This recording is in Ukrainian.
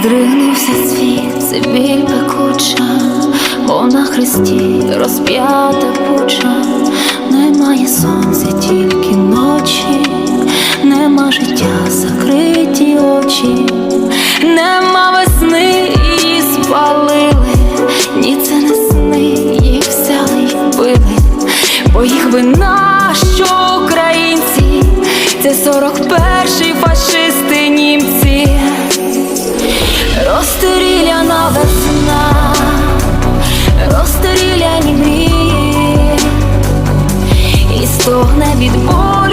Здригнувся світ, це біль пекуча, бо на хресті розп'ята пуча, немає сонця, тільки ночі, нема життя, закриті очі, нема весни, її спалили, ні, це не сни, їх взяли й вбили, бо їх вина, що українці, це 41-й фашисти Розстріляна весна, розстріляні мрії, і стогне від болю